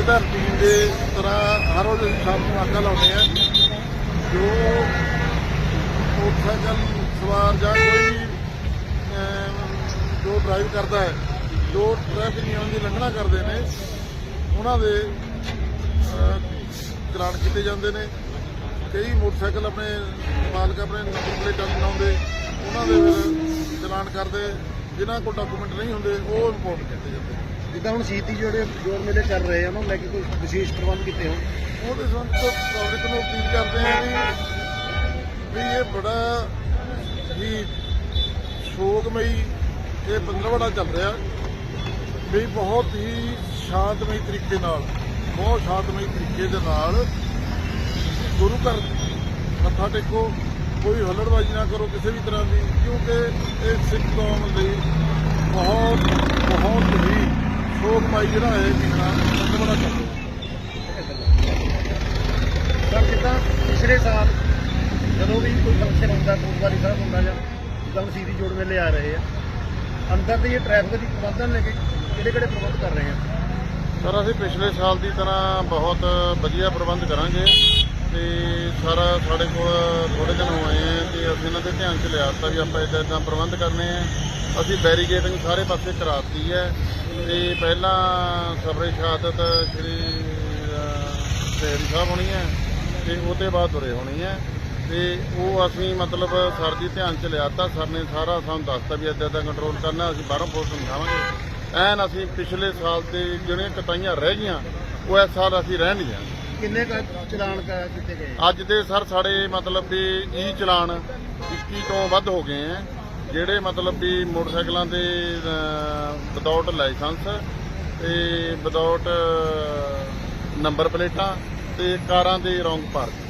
ਅਸੀਂ ਤਾਂ ਰੂਟੀਨ ਦੇ ਤਰ੍ਹਾਂ ਹਰ ਰੋਜ਼ ਅਸੀਂ ਸ਼ਾਮ ਨੂੰ ਨਾਕਾ ਲਾਉਂਦੇ ਆ ਜੋ ਮੋਟਰਸਾਈਕਲ ਸਵਾਰ ਜਾਂ ਕੋਈ ਜੋ ਡਰਾਈਵ ਕਰਦਾ ਹੈ, ਜੋ ਟ੍ਰੈਫਿਕ ਨਿਯਮ ਦੀ ਉਲੰਘਣਾ ਕਰਦੇ ਨੇ, ਉਹਨਾਂ ਦੇ ਚਲਾਨ ਕੀਤੇ ਜਾਂਦੇ ਨੇ। ਕਈ ਮੋਟਰਸਾਈਕਲ ਆਪਣੇ ਮਾਲਕ ਆਪਣੇ ਨੰਬਰ ਪਲੇਟਾਂ ਨਹੀਂ ਲਾਉਂਦੇ, ਉਹਨਾਂ ਦੇ ਚਲਾਨ ਕਰਦੇ। ਜਿਨ੍ਹਾਂ ਕੋਲ ਡਾਕੂਮੈਂਟ ਨਹੀਂ ਹੁੰਦੇ, ਉਹ ਰਿਪੋਰਟ ਕੀਤੇ ਜਾਂਦੇ ਨੇ। ਜਿੱਦਾਂ ਹੁਣ ਸ਼ਹੀਦੀ ਜਿਹੜੇ ਜੋੜ ਮੇਲੇ ਕਰ ਰਹੇ ਆ, ਉਹਨਾਂ ਨੂੰ ਲੈ ਕੇ ਕੋਈ ਵਿਸ਼ੇਸ਼ ਪ੍ਰਬੰਧ ਕੀਤੇ ਹੋਣ? ਉਹਦੇ ਸੰਬੰਧ ਪਬਲਿਕ ਨੂੰ ਅਪੀਲ ਕਰਦੇ ਹਾਂ ਵੀ ਵੀ ਇਹ ਬੜਾ ਹੀ ਸ਼ੋਕਮਈ ਇਹ ਪੰਦਰਵਾੜਾ ਚੱਲ ਰਿਹਾ। ਵੀ ਬਹੁਤ ਹੀ ਸ਼ਾਂਤਮਈ ਤਰੀਕੇ ਨਾਲ, ਬਹੁਤ ਸ਼ਾਂਤਮਈ ਤਰੀਕੇ ਦੇ ਨਾਲ ਗੁਰੂ ਘਰ ਮੱਥਾ ਟੇਕੋ, ਕੋਈ ਹੁੱਲੜਬਾਜ਼ੀ ਨਾ ਕਰੋ ਕਿਸੇ ਵੀ ਤਰ੍ਹਾਂ ਦੀ, ਕਿਉਂਕਿ ਇਹ ਸਿੱਖ ਕੌਮ ਲਈ ਬਹੁਤ ਸ਼ੋਕਮਈ ਜਿਹੜਾ ਹੈ ਮਹੀਨਾ ਪੰਦਰਵਾੜਾ ਚੱਲ ਰਿਹਾ ਸਰ, ਜਿੱਦਾਂ ਪਿਛਲੇ ਸਾਲ ਜਦੋਂ ਵੀ ਕੋਈ ਫੰਕਸ਼ਨ ਹੁੰਦਾ, ਗੁਰਦੁਆਰੇ ਸਾਹਿਬ ਹੁੰਦਾ ਜਾਂ ਜਿੱਦਾਂ ਹੁਣ ਜੋੜ ਮੇਲੇ ਆ ਰਹੇ ਆ, ਅੰਦਰ ਦੇ ਇਹ ਟ੍ਰੈਫਿਕ ਦੀ ਪ੍ਰਬੰਧਨ ਲੈ ਕੇ ਕਿਹੜੇ ਕਿਹੜੇ ਪ੍ਰਬੰਧ ਕਰ ਰਹੇ ਆ? ਸਰ, ਅਸੀਂ ਪਿਛਲੇ ਸਾਲ ਦੀ ਤਰ੍ਹਾਂ ਬਹੁਤ ਵਧੀਆ ਪ੍ਰਬੰਧ ਕਰਾਂਗੇ ਤੇ ਸਾਰਾ ਸਾਡੇ ਕੋਲ ਥੋੜੇ ਦਿਨ ਹੋਏ ਆ ਤੇ ਅਸੀਂ ਇਹਨਾਂ ਦੇ ਧਿਆਨ 'ਚ ਲਿਆ ਦਿੱਤਾ ਵੀ ਆਪਾਂ ਇਦਾਂ ਇਦਾਂ ਪ੍ਰਬੰਧ ਕਰਨੇ ਆ। ਅਸੀਂ ਬੈਰੀਗੇਡਿੰਗ ਸਾਰੇ ਪਾਸੇ ਕਰਾਤੀ ਹੈ ਤੇ ਪਹਿਲਾਂ ਸਬਰੇ ਸ਼ਹਾਦਤ ਸ਼੍ਰੀ ਸੇਰੀ ਸਾਹਿਬ ਹੋਣੀ ਹੈ ਤੇ ਉਹਦੇ ਬਾਅਦ ਤੁਰੇ ਹੋਣੀ ਹੈ ਤੇ ਉਹ ਅਸੀਂ ਮਤਲਬ ਸਰ ਦੀ ਧਿਆਨ 'ਚ ਲਿਆ ਦਿੱਤਾ ਸਰ ਨੇ ਸਾਰਾ ਸਾਨੂੰ ਦੱਸਤਾ ਵੀ ਇਦਾਂ ਇਦਾਂ ਕੰਟਰੋਲ ਕਰਨਾ ਅਸੀਂ ਬਾਹਰੋਂ ਫੋਰਸ ਸਮਝਾਵਾਂਗੇ ਐਨ ਅਸੀਂ ਪਿਛਲੇ ਸਾਲ ਤੇ ਜਿਹੜੀਆਂ ਕਤਾਈਆਂ ਰਹਿ ਗਈਆਂ ਉਹ ਇਸ ਸਾਲ ਅਸੀਂ ਰਹਿਣ ਨਹੀਂ ਦਿਆਂਗੇ ਕਿੰਨੇ ਕੁ ਚਲਾਨ ਕੀਤੇ ਗਏ? ਅੱਜ ਦੇ ਸਰ ਸਾਡੇ ਮਤਲਬ ਵੀ ਈ ਚਲਾਨ 21 ਤੋਂ ਵੱਧ ਹੋ ਗਏ ਆ ਜਿਹੜੇ ਮਤਲਬ ਵੀ ਮੋਟਰਸਾਈਕਲਾਂ ਦੇ ਵਿਦਆਊਟ ਲਾਇਸੈਂਸ ਤੇ ਵਿਦਆਊਟ ਨੰਬਰ ਪਲੇਟਾਂ ਤੇ ਕਾਰਾਂ ਦੇ ਰੌਂਗ ਪਾਰਕ